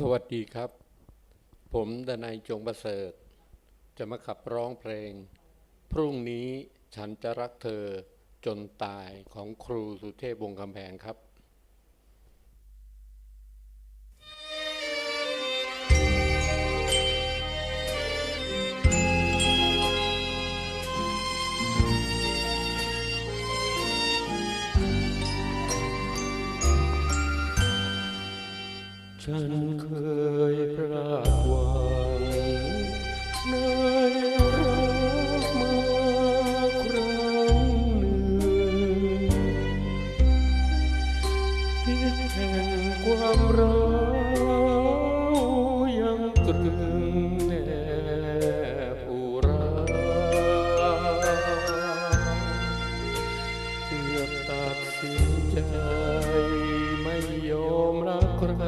สวัสดีครับ ผมดนายจงประเสริฐ จะมาขับร้องเพลง พรุ่งนี้ฉันจะรักเธอจนตายของครูสุเทพวงศ์คำแพงครับ ฉันเคยพลาดหวังในรักมาครั้งหนึ่งที่แห่งความรัก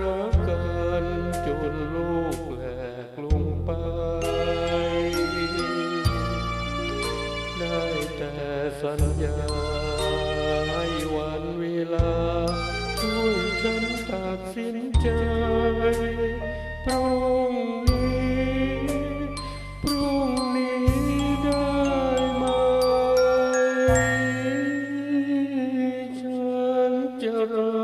รักกันจนลูกแหลกลงไป ได้แต่สัญญาให้วันเวลาช่วยฉันตัดสินใจพรุ่งนี้พรุ่งนี้ได้ไหม ฉันจะรัก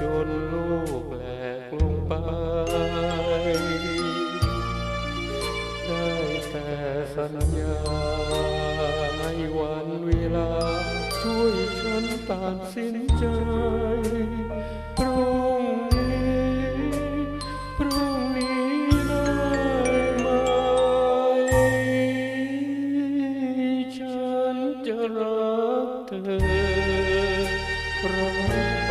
จนลูกแหลกลงไป ได้แต่สัญญาให้วันเวลา ช่วยฉันตัดสินใจพรุ่งนี้พรุ่งนี้ได้ไหม ฉันจะรักเธอรัก